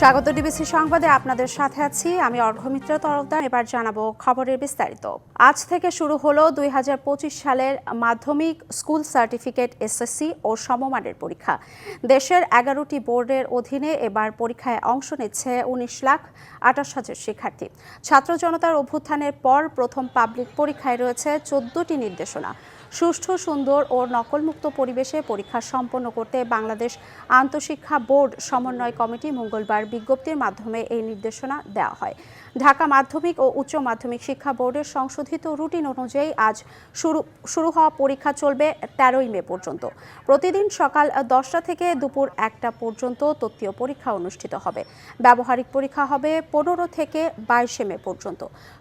স্বাগত ডিবিসি সংবাদে আপনাদের সাথে আছি। আমি অর্ঘমিত্র তরফদার। এবার জানাব খবরের বিস্তারিত। আজ থেকে শুরু হলো দুই হাজার পঁচিশ সালের মাধ্যমিক স্কুল সার্টিফিকেট এসএসসি ও সমমানের পরীক্ষা। দেশের এগারোটি বোর্ডের অধীনে এবার পরীক্ষায় অংশ নিচ্ছে উনিশ লাখ আঠাশ হাজার শিক্ষার্থী। ছাত্র জনতার অভ্যুত্থানের পর প্রথম পাবলিক পরীক্ষায় রয়েছে চোদ্দটি নির্দেশনা। সুষ্ঠু, সুন্দর ও নকলমুক্ত পরিবেশে পরীক্ষা সম্পন্ন করতে বাংলাদেশ আন্তঃশিক্ষা বোর্ড সমন্বয় কমিটি মঙ্গলবার বিজ্ঞপ্তির মাধ্যমে এই নির্দেশনা দেওয়া হয়। ঢাকা মাধ্যমিক ও উচ্চ মাধ্যমিক শিক্ষা বোর্ডের সংশোধিত রুটিন অনুযায়ী আজ শুরু শুরু হওয়া পরীক্ষা চলবে তেরোই মে পর্যন্ত। প্রতিদিন সকাল দশটা থেকে দুপুর একটা পর্যন্ত তত্ত্বীয় পরীক্ষা অনুষ্ঠিত হবে। ব্যবহারিক পরীক্ষা হবে পনেরো থেকে বাইশে মে পর্যন্ত।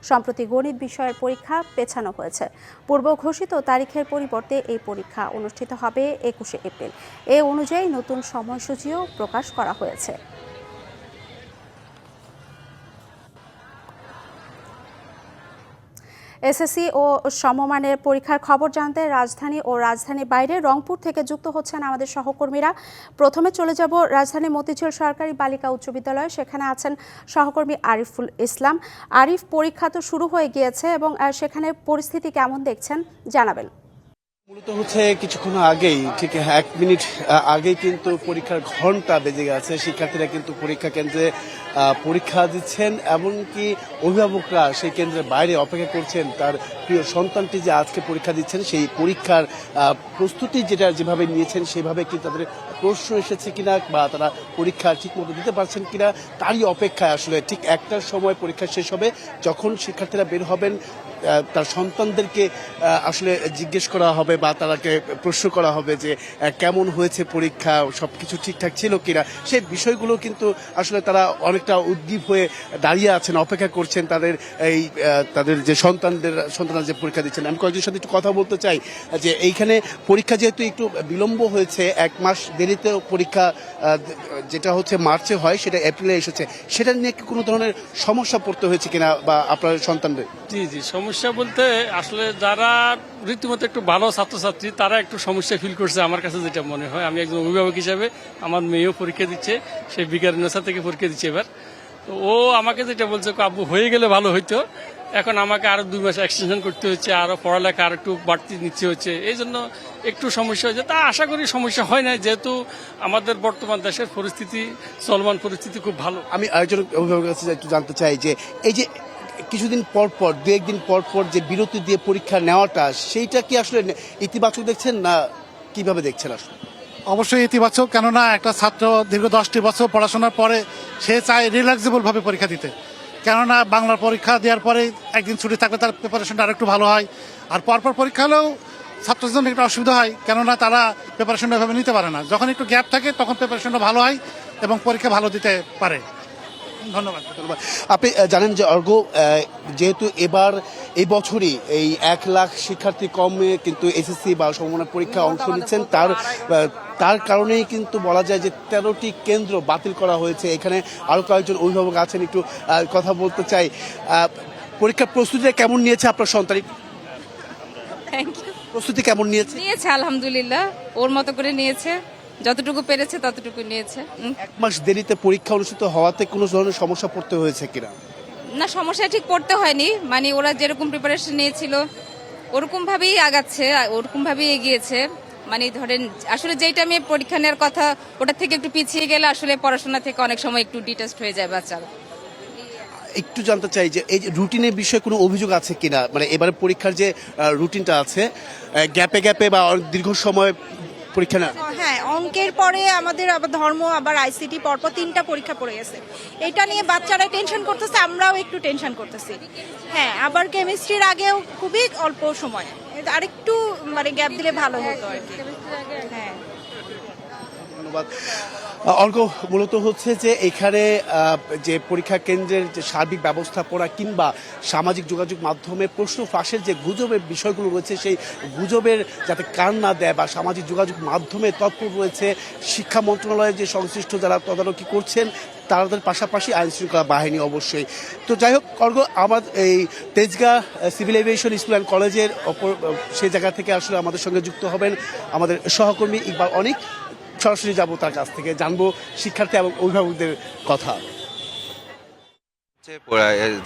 সম্প্রতি গণিত বিষয়ের পরীক্ষা পেছানো হয়েছে। পূর্ব ঘোষিত তারিখের পরিবর্তে এই পরীক্ষা অনুষ্ঠিত হবে একুশে এপ্রিল। এ অনুযায়ী নতুন সময়সূচিও প্রকাশ করা হয়েছে। এসএসসি ও সমমানের পরীক্ষার খবর জানতে রাজধানী ও রাজধানী বাইরে রংপুর থেকে যুক্ত হচ্ছেন আমাদের সহকর্মীরা। প্রথমে চলে যাব রাজধানী মতিঝিল সরকারি বালিকা উচ্চ বিদ্যালয়ে। সেখানে আছেন সহকর্মী আরিফুল ইসলাম। আরিফ, পরীক্ষা তো শুরু হয়ে গিয়েছে এবং সেখানে পরিস্থিতি কেমন দেখছেন? জানাবেন। মূলত হচ্ছে কিছুক্ষণ আগেই, ঠিক, এক মিনিট আগেই কিন্তু পরীক্ষার ঘণ্টা বেজে গেছে। শিক্ষার্থীরা কিন্তু পরীক্ষা কেন্দ্রে পরীক্ষা দিচ্ছেন এমনকি অভিভাবকরা সেই কেন্দ্রের বাইরে অপেক্ষা করছেন। তার প্রিয় সন্তানটি যে আজকে পরীক্ষা দিচ্ছেন, সেই পরীক্ষার প্রস্তুতি যেটা যেভাবে নিয়েছেন, সেভাবে কি তাদের প্রশ্ন এসেছে কিনা বা তারা পরীক্ষা ঠিক মতো দিতে পারছেন কিনা, তারই অপেক্ষায় আসলে ঠিক একটার সময় পরীক্ষা শেষ হবে। যখন শিক্ষার্থীরা বের হবেন তার সন্তানদেরকে আসলে জিজ্ঞেস করা হবে বা তারাকে প্রশ্ন করা হবে যে কেমন হয়েছে পরীক্ষা সব কিছু ঠিকঠাক ছিল কিনা? সেই বিষয়গুলো কিন্তু আসলে তারা অনেকটা উদ্দীপ হয়ে দাঁড়িয়ে আছেন, অপেক্ষা করছেন তাদের এই তাদের যে সন্তানদের, সন্তানরা যে পরীক্ষা দিচ্ছেন। আমি কয়েকজনের সাথে একটু কথা বলতে চাই, যে এইখানে পরীক্ষা যেহেতু একটু বিলম্ব হয়েছে, এক মাস দেরিতে পরীক্ষা যেটা হচ্ছে মার্চে হয়, সেটা এপ্রিলে এসেছে, সেটা নিয়ে কোনো ধরনের সমস্যা পড়তে হয়েছে কিনা বা আপনার সন্তানদের? জি জি, সমস্যা বলতে আসলে যারা রীতিমতো একটু ভালো ছাত্রছাত্রী, তারা একটু সমস্যা ফিল করছে আমার কাছে যেটা মনে হয়। আমি একজন অভিভাবক হিসাবে আমার মেয়েও পরীক্ষা দিচ্ছে, সে বিজ্ঞান নেশা থেকে পরীক্ষা দিচ্ছে এবার। তো ও আমাকে যেটা বলছে আব্বু, হয়ে গেলে ভালো হইতো। এখন আমাকে আরও দুই মাস এক্সটেনশন করতে হচ্ছে, আরও পড়ালেখা আর একটু বাড়তি নিচ্ছে হচ্ছে। এই জন্য একটু সমস্যা হয়েছে। তা আশা করি সমস্যা হয় না যেহেতু আমাদের বর্তমান দেশের পরিস্থিতি, চলমান পরিস্থিতি খুব ভালো। আমি আরেকজন অভিভাবকের কাছে একটু জানতে চাই যে, এই যে কিছুদিন পর পর, দু একদিন পর পর যে বিরতি দিয়ে পরীক্ষা নেওয়াটা, সেইটা কি আসলে ইতিবাচক দেখছেন না কীভাবে দেখছেন আসলে? অবশ্যই ইতিবাচক, কেননা একটা ছাত্র দীর্ঘ দশটি বছর পড়াশোনার পরে সে চায় রিল্যাক্সেবলভাবে পরীক্ষা দিতে। কেননা বাংলার পরীক্ষা দেওয়ার পরে একদিন ছুটি থাকলে তার প্রিপারেশনটা আরেকটু ভালো হয়। আর পরপর পরীক্ষা হলেও ছাত্রদের জন্য একটু অসুবিধা হয়, কেননা তারা প্রিপারেশনটা এভাবে নিতে পারে না। যখন একটু গ্যাপ থাকে, তখন প্রিপারেশনটা ভালো হয় এবং পরীক্ষা ভালো দিতে পারে। ধন্যবাদ ধন্যবাদ। আপনি জানেন যে অর্ঘ যেহেতু এবার এই বছরই এই এক লাখ শিক্ষার্থী কমে কিন্তু এসএসসি বা সমমানের পরীক্ষা অংশ নিচ্ছেন তার তার কারণেই কিন্তু বলা যায় যে তেরোটি কেন্দ্র বাতিল করা হয়েছে। এখানে আরও কয়েকজন অভিভাবক আছেন একটু কথা বলতে চাই। পরীক্ষার প্রস্তুতিটা কেমন নিয়েছে আপনার সন্তান? প্রস্তুতি কেমন নিয়েছে? নিয়েছে আলহামদুলিল্লাহ। ওর মতো করে নিয়েছে। যতটুকু পেরেছে ততটুকু নিয়েছে। এক মাস দেরিতে পরীক্ষা অনুষ্ঠিত হওয়াতে কোনো ধরনের সমস্যা পড়তে হয়েছে কিনা? না সমস্যা ঠিক পড়তে হয়নি। মানে ওরা যেরকম প্রিপারেশন নিয়েছিল ওরকম ভাবেই আগাচ্ছে ওরকম ভাবেই এগিয়েছে। মানে ধরেন আসলে যেই টাইমে পরীক্ষা নেওয়ার কথা ওটা থেকে একটু পিছিয়ে গেলে আসলে পড়াশোনা থেকে অনেক সময় একটু ডিটেস্ট হয়ে যায় বাচ্চারা। একটু জানতে চাই যে এই যে রুটিনের বিষয়ে কোনো অভিযোগ আছে কিনা? মানে এবারে পরীক্ষার যে রুটিনটা আছে গ্যাপে গ্যাপে বা দীর্ঘ সময় পরীক্ষা না হ্যাঁ অঙ্কের পরে আমাদের আবার ধর্ম, আবার আইসিটি পরপর তিনটা পরীক্ষা পড়ে গেছে। এটা নিয়ে বাচ্চারা টেনশন করতেছে, আমরাও একটু টেনশন করতেছি। হ্যাঁ আবার কেমিস্ট্রির আগেও খুবই অল্প সময়। আরেকটু মানে গ্যাপ দিলে ভালো হতো আর কি। হ্যাঁ। ধন্যবাদ। অর্ক মূলত হচ্ছে যে এখানে যে পরীক্ষা কেন্দ্রের যে সার্বিক ব্যবস্থাপনা কিংবা সামাজিক যোগাযোগ মাধ্যমে প্রশ্ন ফাঁসের যে গুজবের বিষয়গুলো রয়েছে, সেই গুজবের যাতে কান না দেয় বা সামাজিক যোগাযোগ মাধ্যমে তৎপর রয়েছে, শিক্ষা মন্ত্রণালয়ের যে সংশ্লিষ্ট যারা তদারকি করছেন তাদের পাশাপাশি আইন শৃঙ্খলা বাহিনী অবশ্যই। তো যাই হোক অর্ঘ আমার এই Tejgaon civil aviation school and কলেজের অপর সেই জায়গা থেকে আসলে আমাদের সঙ্গে যুক্ত হবেন আমাদের সহকর্মী ইকবাল অনিক। সরাসরি যাব তার কাছ থেকে, জানব শিক্ষার্থী এবং অভিভাবকদের কথা।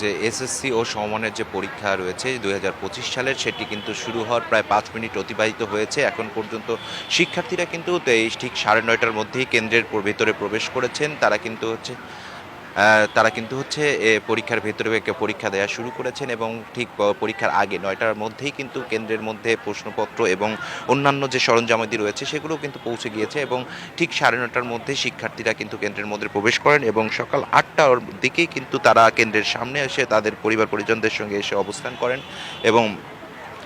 যে এসএসসি ও সমমানের যে পরীক্ষা রয়েছে দুই হাজার পঁচিশ সালের, সেটি কিন্তু শুরু হওয়ার প্রায় পাঁচ মিনিট অতিবাহিত হয়েছে। এখন পর্যন্ত শিক্ষার্থীরা কিন্তু ঠিক সাড়ে নয়টার মধ্যেই কেন্দ্রের ভিতরে প্রবেশ করেছেন। তারা কিন্তু হচ্ছে তারা কিন্তু হচ্ছে পরীক্ষার ভেতরে পরীক্ষা দেওয়া শুরু করেছেন এবং ঠিক পরীক্ষার আগে নয়টার মধ্যেই কিন্তু কেন্দ্রের মধ্যে প্রশ্নপত্র এবং অন্যান্য যে সরঞ্জামাদি রয়েছে সেগুলো কিন্তু পৌঁছে গিয়েছে এবং ঠিক সাড়ে নটার মধ্যে শিক্ষার্থীরা কিন্তু কেন্দ্রের মধ্যে প্রবেশ করেন এবং সকাল আটটার দিকেই কিন্তু তারা কেন্দ্রের সামনে এসে তাদের পরিবার পরিজনদের সঙ্গে এসে অবস্থান করেন এবং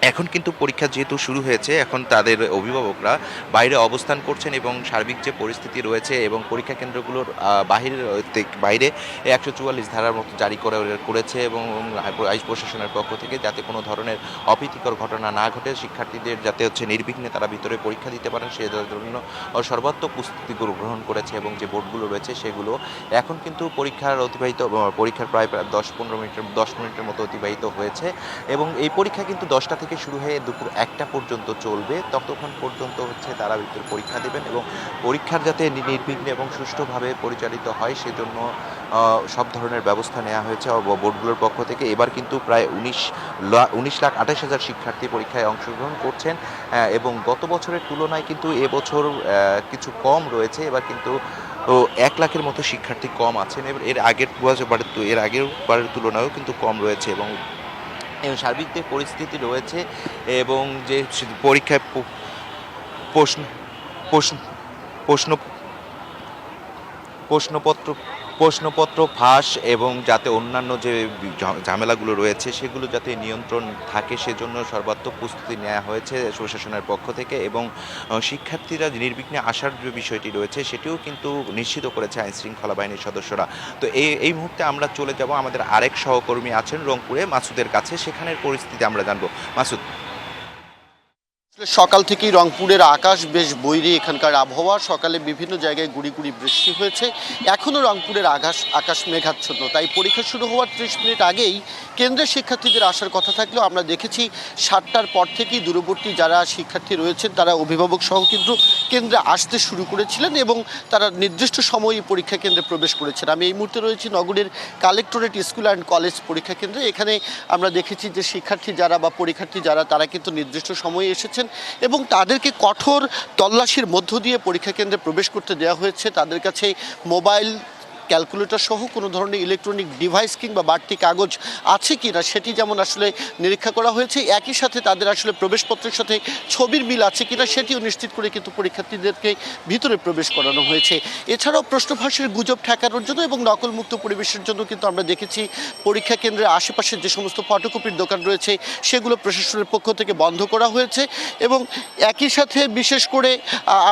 এখন কিন্তু পরীক্ষা যেহেতু শুরু হয়েছে, এখন তাদের অভিভাবকরা বাইরে অবস্থান করছেন এবং সার্বিক যে পরিস্থিতি রয়েছে এবং পরীক্ষা কেন্দ্রগুলোর তে- বাইরে একশো চুয়াল্লিশ ধারার মতো জারি করে, করেছে এবং আইন প্রশাসনের পক্ষ থেকে যাতে কোনো ধরনের অপ্রীতিকর ঘটনা না ঘটে, শিক্ষার্থীদের যাতে হচ্ছে নির্বিঘ্নে তারা ভিতরে পরীক্ষা দিতে পারেন, সে জন্য সর্বাত্মক প্রস্তুতি গ্রহণ করেছে এবং যে বোর্ডগুলো রয়েছে সেগুলো এখন কিন্তু পরীক্ষার অতিবাহিত, পরীক্ষার প্রায় প্রায় দশ পনেরো মিনিটের, দশ মিনিটের মতো অতিবাহিত হয়েছে এবং এই পরীক্ষা কিন্তু দশটা থেকে শুরু হয়ে দুপুর একটা পর্যন্ত চলবে। ততক্ষণ পর্যন্ত হচ্ছে তারা ভিতরে পরীক্ষা দেবেন এবং পরীক্ষার যাতে নির্বিঘ্নে এবং সুষ্ঠুভাবে পরিচালিত হয় সেজন্য সব ধরনের ব্যবস্থা নেওয়া হয়েছে বোর্ডগুলোর পক্ষ থেকে। এবার কিন্তু প্রায় উনিশ উনিশ লাখ আঠাশ হাজার শিক্ষার্থী পরীক্ষায় অংশগ্রহণ করছেন এবং গত বছরের তুলনায় কিন্তু এবছর কিছু কম রয়েছে। এবার কিন্তু, ও, এক লাখের মতো শিক্ষার্থী কম আছেন। এবার এর আগের তু- এর আগের বারের তুলনায়ও কিন্তু কম রয়েছে এবং সার্বিক যে পরিস্থিতি রয়েছে এবং যে পরীক্ষায় প্রশ্ন প্রশ্ন প্রশ্ন প্রশ্নপত্র প্রশ্নপত্র ফাঁস এবং যাতে অন্যান্য যে ঝামেলাগুলো রয়েছে সেগুলো যাতে নিয়ন্ত্রণ থাকে সেজন্য সর্বাত্মক প্রস্তুতি নেওয়া হয়েছে প্রশাসনের পক্ষ থেকে এবং শিক্ষার্থীরা নির্বিঘ্নে আসার যে বিষয়টি রয়েছে সেটিও কিন্তু নিশ্চিত করেছে আইন শৃঙ্খলা বাহিনীর সদস্যরা। তো এই এই মুহূর্তে আমরা চলে যাব, আমাদের আরেক সহকর্মী আছেন রংপুরে মাসুদের কাছে। সেখানের পরিস্থিতি আমরা জানব। মাসুদ। সকাল থেকেই রংপুরের আকাশ বেশ বৈরী এখানকার আবহাওয়া। সকালে বিভিন্ন জায়গায় গুড়ি গুড়ি বৃষ্টি হয়েছে। এখনও রংপুরের আকাশ আকাশ মেঘাচ্ছন্ন। তাই পরীক্ষা শুরু হওয়ার ত্রিশ মিনিট আগেই কেন্দ্রের শিক্ষার্থীদের আসার কথা থাকলেও আমরা দেখেছি, সাতটার পর থেকেই দূরবর্তী যারা শিক্ষার্থী রয়েছেন, তারা অভিভাবক সহ কিন্তু কেন্দ্রে আসতে শুরু করেছিলেন এবং তারা নির্দিষ্ট সময়ে পরীক্ষা কেন্দ্রে প্রবেশ করেছেন। আমি এই মুহূর্তে রয়েছি নগরের কালেক্টরেট স্কুল অ্যান্ড কলেজ পরীক্ষা কেন্দ্রে। এখানে আমরা দেখেছি যে শিক্ষার্থী যারা বা পরীক্ষার্থী যারা, তারা কিন্তু নির্দিষ্ট সময়ে এসেছেন। এবং তাদেরকে কঠোর তল্লাশির মধ্য দিয়ে পরীক্ষা কেন্দ্রে প্রবেশ করতে দেওয়া হয়েছে। তাদের কাছে মোবাইল ক্যালকুলেটর সহ কোনো ধরনের ইলেকট্রনিক ডিভাইস কিংবা বাড়তি কাগজ আছে কি না সেটি যেমন আসলে নিরীক্ষা করা হয়েছে, একই সাথে তাদের আসলে প্রবেশপত্রের সাথে ছবির মিল আছে কিনা সেটিও নিশ্চিত করে কিন্তু পরীক্ষার্থীদেরকে ভিতরে প্রবেশ করানো হয়েছে। এছাড়াও প্রশ্নভাষের গুজব ঠেকানোর জন্য এবং নকলমুক্ত পরিবেশের জন্য কিন্তু আমরা দেখেছি পরীক্ষা কেন্দ্রের আশেপাশে যে সমস্ত ফটোকপির দোকান রয়েছে সেগুলো প্রশাসনের পক্ষ থেকে বন্ধ করা হয়েছে এবং একই সাথে বিশেষ করে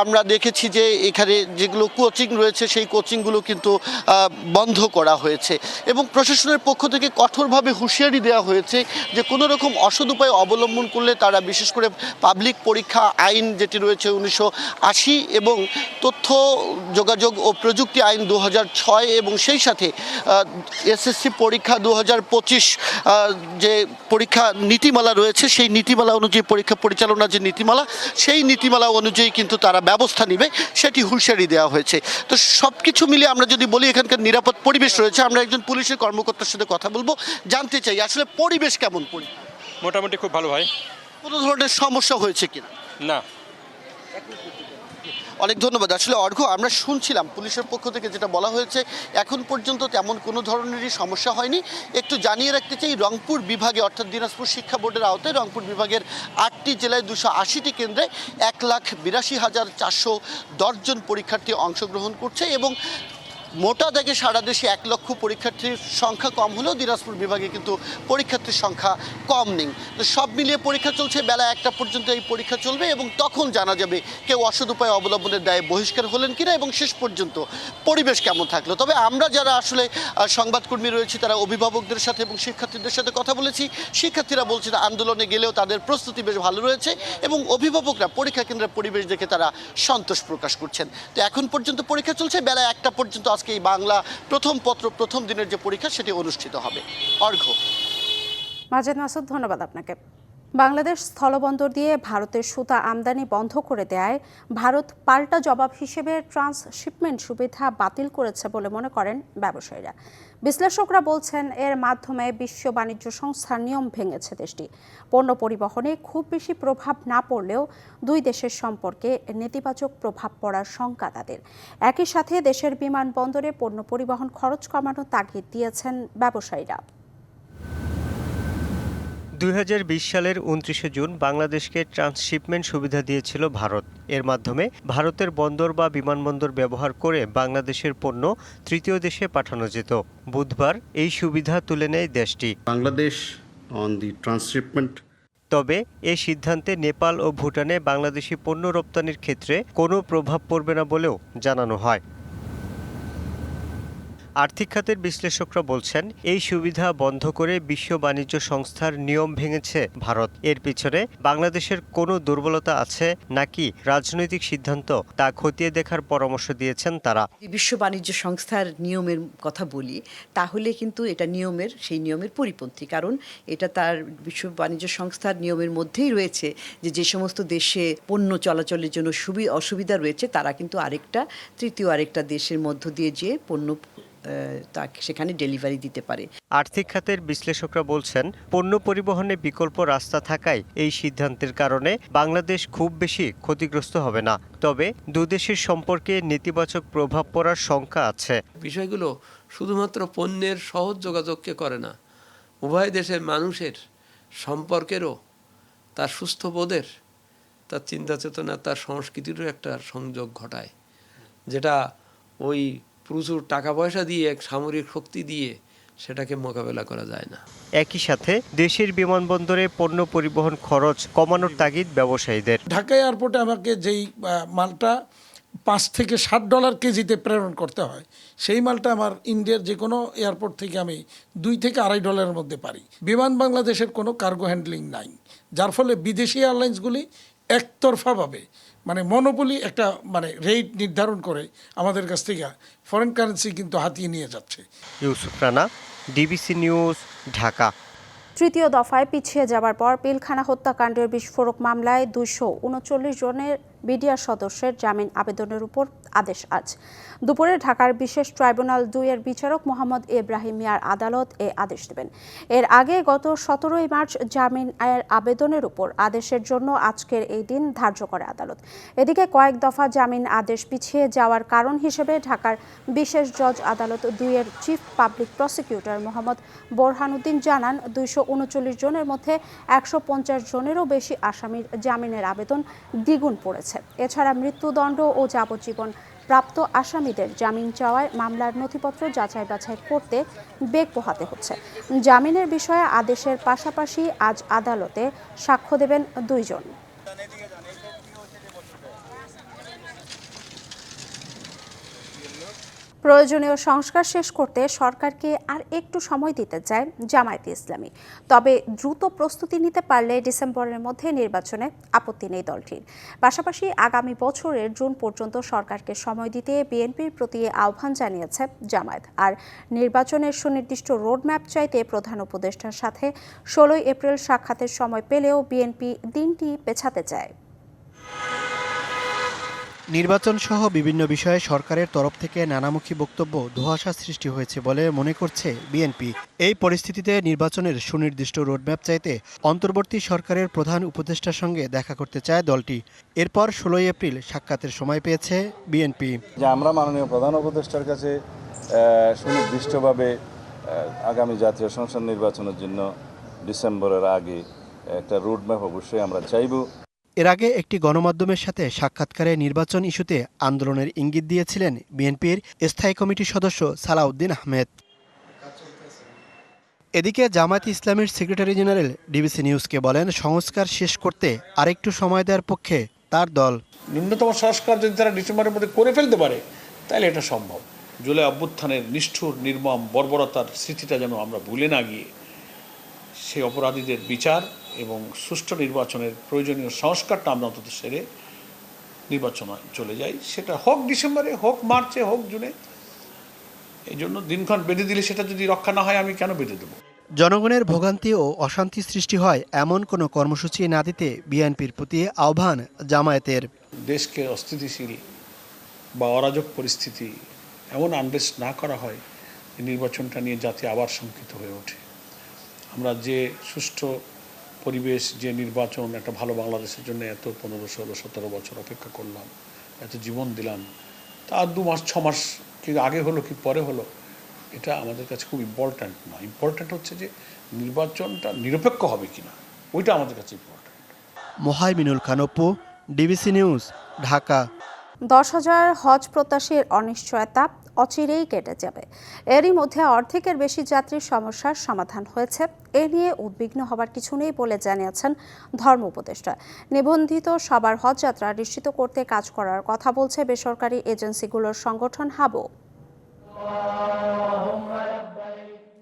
আমরা দেখেছি যে এখানে যেগুলো কোচিং রয়েছে সেই কোচিংগুলো কিন্তু বন্ধ করা হয়েছে। এবং প্রশাসনের পক্ষ থেকে কঠোরভাবে হুঁশিয়ারি দেওয়া হয়েছে যে কোনো রকম অসৎ উপায় অবলম্বন করলে তারা বিশেষ করে পাবলিক পরীক্ষা আইন যেটি রয়েছে উনিশশো আশি এবং তথ্য, যোগাযোগ ও প্রযুক্তি আইন দু ছয় এবং সেই সাথে এসএসসি পরীক্ষা দু হাজার পঁচিশ যে পরীক্ষা নীতিমালা রয়েছে সেই নীতিমালা অনুযায়ী পরীক্ষা পরিচালনা যে নীতিমালা, সেই নীতিমালা অনুযায়ী কিন্তু তারা ব্যবস্থা নেবে, সেটি হুঁশিয়ারি দেওয়া হয়েছে। তো সব কিছু মিলিয়ে আমরা যদি বলি এখানকার নিরাপদ পরিবেশ রয়েছে। আমরা একজন পুলিশের কর্মকর্তার সাথে কথা বলব জানতে চাই আসলে পরিবেশ কেমন মোটামুটি খুব ভালো ভাই। কোনো ধরনের সমস্যা হয়েছে কিনা? না। অনেক ধন্যবাদ। আসলে অর্ঘ আমরা শুনছিলাম পুলিশের পক্ষ থেকে যেটা বলা হয়েছে এখন পর্যন্ত তেমন কোনো ধরনেরই সমস্যা হয়নি। একটু জানিয়ে রাখতে চাই রংপুর বিভাগে অর্থাৎ দিনাজপুর শিক্ষা বোর্ডের আওতায় রংপুর বিভাগের আটটি জেলায় দুশো আশিটি কেন্দ্রে এক লাখ বিরাশি হাজার চারশো দশজন পরীক্ষার্থী অংশগ্রহণ করছে এবং মোটা দাগে সারা দেশে এক লক্ষ পরীক্ষার্থীর সংখ্যা কম হলেও দিনাজপুর বিভাগে কিন্তু পরীক্ষার্থীর সংখ্যা কম নেই। তো সব মিলিয়ে পরীক্ষা চলছে, বেলা একটা পর্যন্ত এই পরীক্ষা চলবে এবং তখন জানা যাবে কেউ অসৎ উপায় অবলম্বনের দায়ে বহিষ্কার হলেন কিনা এবং শেষ পর্যন্ত পরিবেশ কেমন থাকল। তবে আমরা যারা আসলে সংবাদকর্মী রয়েছি, তারা অভিভাবকদের সাথে এবং শিক্ষার্থীদের সাথে কথা বলেছি। শিক্ষার্থীরা বলছে যে আন্দোলনে গেলেও তাদের প্রস্তুতি বেশ ভালো রয়েছে এবং অভিভাবকরা পরীক্ষা কেন্দ্রের পরিবেশ দেখে তারা সন্তোষ প্রকাশ করছেন। তো এখন পর্যন্ত পরীক্ষা চলছে, বেলা একটা পর্যন্ত আজকে এই বাংলা প্রথম পত্র, প্রথম দিনের যে পরীক্ষা, সেটি অনুষ্ঠিত হবে। অর্ঘ্য। মাজেদ মাসুদ, ধন্যবাদ আপনাকে। বাংলাদেশ স্থলবন্দর দিয়ে ভারতের সুতা আমদানি বন্ধ করে দেয় ভারত পাল্টা জবাব হিসেবে ট্রান্সশিপমেন্ট সুবিধা বাতিল করেছে বলে মনে করেন ব্যবসায়ীরা। বিশ্লেষকরা বলছেন, এর মাধ্যমে বিশ্ব বাণিজ্য সংস্থার নিয়ম ভেঙেছে দেশটি। পণ্য পরিবহনে খুব বেশি প্রভাব না পড়লেও দুই দেশের সম্পর্কে নেতিবাচক প্রভাব পড়ার শঙ্কা তাদের। একই সাথে দেশের বিমানবন্দরে পণ্য পরিবহন খরচ কমানোর তাগিদ দিয়েছেন ব্যবসায়ীরা। দুই হাজার বিশ সালের উনত্রিশে জুন বাংলাদেশকে ট্রান্সশিপমেন্ট সুবিধা দিয়েছিল ভারত। এর মাধ্যমে ভারতের বন্দর বা বিমানবন্দর ব্যবহার করে বাংলাদেশের পণ্য তৃতীয় দেশে পাঠানো যেত। বুধবার এই সুবিধা তুলে নেয় দেশটি। বাংলাদেশ on দি transshipment তবে এ সিদ্ধান্তে নেপাল ও ভুটানে বাংলাদেশি পণ্য রপ্তানির ক্ষেত্রে কোনো প্রভাব পড়বে না বলেও জানানো হয়। আর্থিক খাতের বিশ্লেষকরা বলছেন, এই সুবিধা বন্ধ করে বিশ্ব বাণিজ্য সংস্থার নিয়ম ভেঙেছে ভারত। এর পিছনে বাংলাদেশের কোনো দুর্বলতা আছে নাকি রাজনৈতিক সিদ্ধান্ত তা খতিয়ে দেখার পরামর্শ দিয়েছেন তারা। বিশ্ব বাণিজ্য সংস্থার নিয়মের কথা বলি, তাহলে কিন্তু এটা নিয়মের, সেই নিয়মের পরিপন্থী। কারণ এটা তার বিশ্ব বাণিজ্য সংস্থার নিয়মের মধ্যেই রয়েছে যে যে সমস্ত দেশে পণ্য চলাচলের জন্য সুবি, অসুবিধা রয়েছে, তারা কিন্তু আরেকটা, তৃতীয় আরেকটা দেশের মধ্য দিয়ে যে পণ্য তাকে সেখানে ডেলিভারি দিতে পারে। আর্থিক খাতের বিশ্লেষকরা বলছেন পণ্য পরিবহনে বিকল্প রাস্তা থাকায় এই সিদ্ধান্তের কারণে বাংলাদেশ খুব বেশি ক্ষতিগ্রস্ত হবে না। তবে দুদেশের সম্পর্কে নেতিবাচক প্রভাব পড়ার শঙ্কা আছে। বিষয়গুলো শুধুমাত্র পণ্যের সহজ যোগাযোগকে করে না উভয় দেশের মানুষের সম্পর্কেরও তার সুস্থ বোধের তার চিন্তা চেতনা তার সংস্কৃতিরও একটা সংযোগ ঘটায় যেটা ওই প্রচুর টাকা পয়সা দিয়ে এক সামরিক শক্তি দিয়ে সেটাকে মোকাবেলা করা যায় না। একই সাথে দেশের বিমানবন্দরে পণ্য পরিবহন খরচ কমানোর তাগিদ ব্যবসায়ীদের। ঢাকা এয়ারপোর্টে আমাকে যেই মালটা পাঁচ থেকে ষাট ডলার কেজিতে প্রেরণ করতে হয় সেই মালটা আমার ইন্ডিয়ার যে কোনো এয়ারপোর্ট থেকে আমি দুই থেকে আড়াই ডলারের মধ্যে পারি। বিমান বাংলাদেশের কোনো কার্গো হ্যান্ডলিং নাই যার ফলে বিদেশি এয়ারলাইন্সগুলি একতরফাভাবে মানে মনোপলি একটা মানে রেট নির্ধারণ করে আমাদের কাছ থেকে ফরেন কারেন্সি কিন্তু হাতিয়ে নিয়ে যাচ্ছে। Yusuf Rana DBC news Dhaka. তৃতীয় দফায় পিছিয়ে যাবার পর পিলখানা হত্যাকাণ্ডের বিস্ফোরক মামলায় দুশো উনচল্লিশ জনের বিডিআর সদস্যের জামিন আবেদনের উপর আদেশ আজ। দুপুরে ঢাকার বিশেষ ট্রাইব্যুনাল দুইয়ের বিচারক মোহাম্মদ ইব্রাহিম মিয়ার আদালত এ আদেশ দেবেন। এর আগে গত সতেরোই মার্চ জামিন এর আবেদনের উপর আদেশের জন্য আজকের এই দিন ধার্য করে আদালত। এদিকে কয়েক দফা জামিন আদেশ পিছিয়ে যাওয়ার কারণ হিসেবে ঢাকার বিশেষ জজ আদালত দুইয়ের chief public prosecutor Mohammad Borhanuddin জানান, দুইশো উনচল্লিশ জনের মধ্যে একশো পঞ্চাশ জনেরও বেশি আসামির জামিনের আবেদন দ্বিগুণ পড়েছে। এছাড়া মৃত্যুদণ্ড ও যাবজ্জীবন প্রাপ্ত আসামিদের জামিন চাওয়ায় মামলার নথিপত্র যাচাই বাছাই করতে বেগ পোহাতে হচ্ছে। জামিনের বিষয়ে আদেশের পাশাপাশি আজ আদালতে সাক্ষ্য দেবেন দুইজন। প্রয়োজনীয় সংস্কার শেষ করতে সরকারকে আর একটু সময় দিতে চায় জামায়াতে ইসলামী। তবে দ্রুত প্রস্তুতি নিতে পারলে ডিসেম্বরের মধ্যে নির্বাচনে আপত্তি নেই দলটির। পাশাপাশি আগামী বছরের জুন পর্যন্ত সরকারকে সময় দিতে বিএনপির প্রতি আহ্বান জানিয়েছে জামায়াত। আর নির্বাচনের সুনির্দিষ্ট রোডম্যাপ চাইতে প্রধান উপদেষ্টার সাথে ষোলোই এপ্রিল সাক্ষাতের সময় পেলেও বিএনপি দিনটি পেছাতে চায়। নির্বাচন সহ বিভিন্ন বিষয়ে সরকারের তরফ থেকে নানামুখী বক্তব্য ধোঁয়াশা সৃষ্টি হয়েছে বলে মনে করছে বিএনপি। এই পরিস্থিতিতে নির্বাচনের সুনির্দিষ্ট রোডম্যাপ চাইতে অন্তর্বর্তী সরকারের প্রধান উপদেষ্টার সঙ্গে দেখা করতে চায় দলটি। এরপর ষোলোই এপ্রিল সাক্ষাতের সময় পেয়েছে বিএনপি। যে আমরা মাননীয় প্রধান উপদেষ্টার কাছে সুনির্দিষ্টভাবে আগামী জাতীয় সংসদ নির্বাচনের জন্য ডিসেম্বরের আগে একটা রুটম্যাপ অবশ্যই আমরা চাইব। এর আগে একটি গণমাধ্যমের সাথে সাক্ষাৎকারে নির্বাচন ইস্যুতে আন্দোলনের ইঙ্গিত দিয়েছিলেন বিএনপির স্থায়ী কমিটির সদস্য সালাউদ্দিন আহমেদ। এদিকে জামায়াত ইসলামীর সেক্রেটারি জেনারেল ডিবিসি নিউজকে বলেন সংস্কার শেষ করতে আরেকটু সময় দেওয়ার পক্ষে তার দল। ন্যূনতম সংস্কার যদি তারা ডিসেম্বরের মধ্যে করে ফেলতে পারে তাহলে এটা সম্ভব। জুলাই অভ্যুত্থানের নিষ্ঠুর নির্মম বর্বরতার স্মৃতিটা যেন আমরা ভুলে না গিয়ে সেই অপরাধীদের বিচার এবং সুষ্ঠু নির্বাচনের প্রয়োজনীয় সংস্কারটা আমরা অন্তত সেরে নির্বাচন চলে যাই। সেটা হোক ডিসেম্বরে হোক মার্চে হোক জুনে। এই জন্য দিনক্ষণ বেঁধে দিলে সেটা যদি রক্ষা না হয় আমি কেন বেঁধে দেবো? জনগণের ভোগান্তি ও অশান্তি সৃষ্টি হয় এমন কোনো কর্মসূচি না দিতে বিএনপির প্রতি আহ্বান জামায়াতের। দেশকে অস্থিতিশীল বা অরাজক পরিস্থিতি এমন আনরেস্ট না করা হয় নির্বাচনটা নিয়ে জাতি আবার শঙ্কিত হয়ে ওঠে। আমরা যে সুষ্ঠু পরিবেশ যে নির্বাচন একটা ভালো বাংলাদেশের জন্য এত পনেরো ষোলো সতেরো বছর অপেক্ষা করলাম এত জীবন দিলাম। তা দু মাস ছ মাস কি আগে হলো কি পরে হলো এটা আমাদের কাছে খুব ইম্পর্ট্যান্ট না ইম্পর্ট্যান্ট হচ্ছে যে নির্বাচনটা নিরপেক্ষ হবে কিনা ওইটা আমাদের কাছে important Mohaiminul Khan Opu DBC news Dhaka. দশ হাজার হজ প্রত্যাশীর অনিশ্চয়তা অচিরেই কেটে যাবে। এরই মধ্যে অর্ধেকের বেশি যাত্রীর সমস্যার সমাধান হয়েছে। এ নিয়ে উদ্বিগ্ন হবার কিছু নেই বলে জানিয়েছেন ধর্ম উপদেষ্টা। নিবন্ধিত সবার হজযাত্রা নিশ্চিত করতে কাজ করার কথা বলছে বেসরকারি এজেন্সিগুলোর সংগঠন হাবো।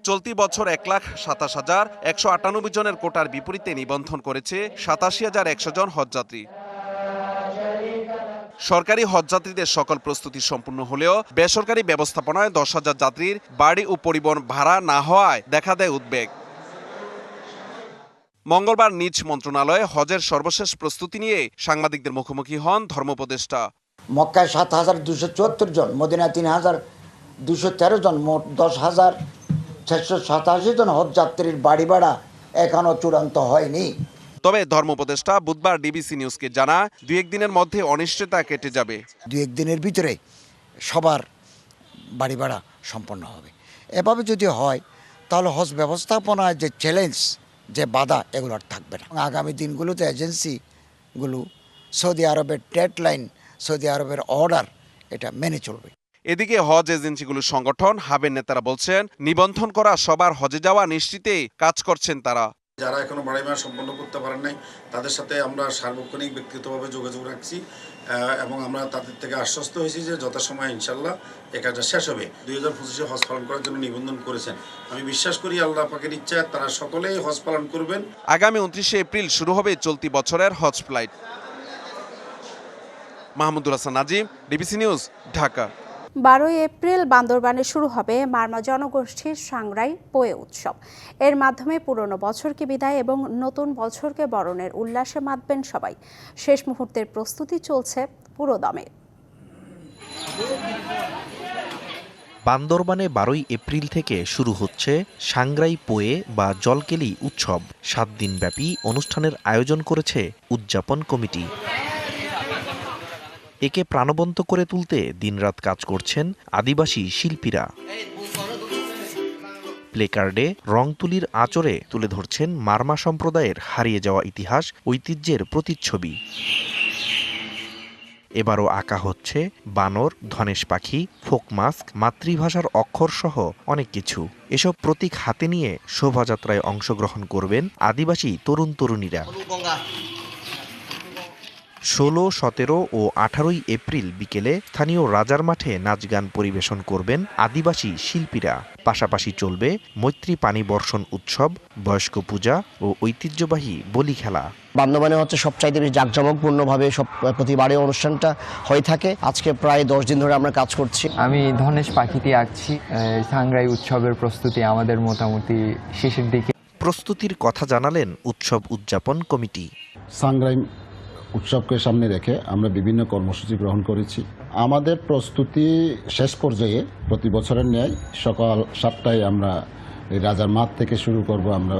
চলতি বছর এক লাখ সাতাশ হাজার একশো আটানব্বই জনের কোটার বিপরীতে নিবন্ধন করেছে সাতাশি হাজার একশো জন হজযাত্রী সরকারি হজযাত্রীদের সকল প্রস্তুতি সম্পূর্ণ হলেও বেসরকারি ব্যবস্থাপনায় দশ হাজার যাত্রীর বাড়ি ও পরিবহন ভাড়া না হওয়ায় দেখা দেয় উদ্বেগ। মঙ্গলবার নিজ মন্ত্রণালয়ে হজের সর্বশেষ প্রস্তুতি নিয়ে সাংবাদিকদের মুখোমুখি হন ধর্মোপদেষ্টা মক্কায় সাত হাজার দুশো চুয়াত্তর জন, মদিনায় তিন হাজার দুশো তেরো জন, মোট দশ হাজার ছশো সাতাশি জন হজ যাত্রীর বাড়ি ভাড়া এখনও চূড়ান্ত হয়নি। তবে ধর্মোপদেষ্টা বুধবার ডিবিসি নিউজকে জানা দু একদিনের মধ্যে অনিশ্চয়তা কেটে যাবে। দু একদিনের ভিতরে সবার বাড়ি ভাড়া সম্পন্ন হবে। এভাবে যদি হয় তাহলে হজ ব্যবস্থাপনায় যে চ্যালেঞ্জ যে বাধা এগুলো আর থাকবে না। আগামী দিনগুলোতে এজেন্সিগুলো সৌদি আরবের ডেডলাইন সৌদি আরবের অর্ডার এটা মেনে চলবে। এদিকে হজ এজেন্সিগুলোর সংগঠন হাবের নেতারা বলছেন নিবন্ধন করা সবার হজে যাওয়া নিশ্চিতে কাজ করছেন তারা। যারা এখনও বাড়ি ভাড়া সম্পন্ন করতে পারেন নাই, তাদের সাথে আমরা সার্বক্ষণিক ব্যক্তিগতভাবে যোগাযোগ রাখছি এবং আমরা তাদের থেকে আশ্বস্ত হয়েছি যে যথাসময় ইনশাল্লাহ এ কাজটা শেষ হবে। দুই হাজার পঁচিশে হজ পালন করার জন্য নিবন্ধন করেছেন। আমি বিশ্বাস করি আল্লাহ পাকের ইচ্ছা তারা সকলেই হজ পালন করবেন। আগামী উনত্রিশে এপ্রিল শুরু হবে চলতি বছরের হজ flight. Mahmudul Hasan Nazim, DBC news, Dhaka. বারোই এপ্রিল বান্দরবানে শুরু হবে মারমা জনগোষ্ঠীর সাংরাই পোয়ে উৎসব। এর মাধ্যমে পুরনো বছরকে বিদায় এবং নতুন বছরকে বরণের উল্লাসে মাতবেন সবাই। শেষ মুহূর্তের প্রস্তুতি চলছে পুরোদমে। বান্দরবানে বারোই এপ্রিল থেকে শুরু হচ্ছে সাংগ্রাই পোয়ে বা জলকেলি উৎসব। সাত দিনব্যাপী অনুষ্ঠানের আয়োজন করেছে উদযাপন কমিটি। একে প্রাণবন্ত করে তুলতে দিনরাত কাজ করছেন আদিবাসী শিল্পীরা। প্লেকার্ডে রং তুলির আচরে তুলে ধরছেন মারমা সম্প্রদায়ের হারিয়ে যাওয়া ইতিহাস, ঐতিহ্যের প্রতিচ্ছবি। এবারও আঁকা হচ্ছে বানর, ধনেশ পাখি, ফোক মাস্ক, মাতৃভাষার অক্ষর সহ অনেক কিছু। এসব প্রতীক হাতে নিয়ে শোভাযাত্রায় অংশগ্রহণ করবেন আদিবাসী তরুণ তরুণীরা ষোলো সতেরো ও আঠারোই এপ্রিল বিকেলে স্থানীয় রাজার মাঠে নাচ গান পরিবেশন করবেন আদিবাসী শিল্পীরা। পাশাপাশি চলবে মৈত্রী পানি বর্ষণ উৎসব বয়স্ক পূজা ও ঐতিহ্যবাহী বলি খেলা। বান্দরবানে হচ্ছে সবচাইতে বেশি জাঁকজমকপূর্ণভাবে সব প্রতিবারে অনুষ্ঠানটা হয়ে থাকে। আজকে প্রায় দশ দিন ধরে আমরা কাজ করছি। আমি ধনেশ পাখিতে আঁকছি। সাংগ্রাই উৎসবের প্রস্তুতি আমাদের মোটামুটি শেষের দিকে। প্রস্তুতির কথা জানালেন উৎসব উদযাপন কমিটি। সাংগ্রাইম উৎসবকে সামনে রেখে আমরা বিভিন্ন কর্মসূচি গ্রহণ করেছি। আমাদের প্রস্তুতি শেষ পর্যায়ে প্রতি বছরের ন্যায় সকাল সাতটায় আমরা এই রাজার মাঠ থেকে শুরু করব আমরা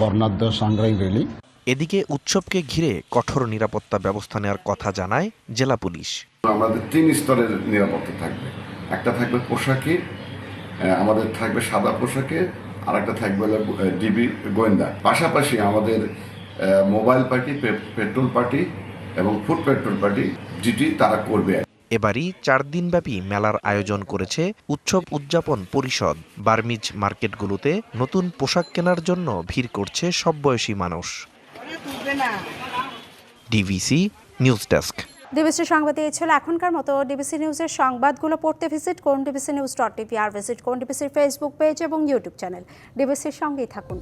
বর্ণাঢ্য সাংগ্রাইম র্যালি। এদিকে উৎসবকে ঘিরে কঠোর নিরাপত্তা ব্যবস্থা নেওয়ার কথা জানায় জেলা পুলিশ। আমাদের তিন স্তরের নিরাপত্তা থাকবে। একটা থাকবে পোশাকে আমাদের থাকবে সাদা পোশাকে আর একটা থাকবে ডিবি গোয়েন্দা। পাশাপাশি আমাদের মোবাইল পার্টি পেট্রোল পার্টি এবং ফুড পেট্রোল পার্টি যেটি তারা করবে এবারই চার দিনব্যাপী মেলার আয়োজন করেছে উৎসব উদযাপন পরিষদ। বার্মিজ মার্কেটগুলোতে নতুন পোশাক কেনার জন্য ভিড় করছে সব বয়সী মানুষ। DVC news desk. ডিবিসি সংবাদে এই ছিল এখনকার মতো। ডিবিসি নিউজের সংবাদগুলো পড়তে ভিজিট করুন ডিবিসি নিউজ ডট টিভি আর ভিজিট করুন ডিবিসির ফেসবুক পেজ এবং ইউটিউব চ্যানেল। ডিবিসির সঙ্গেই থাকুন।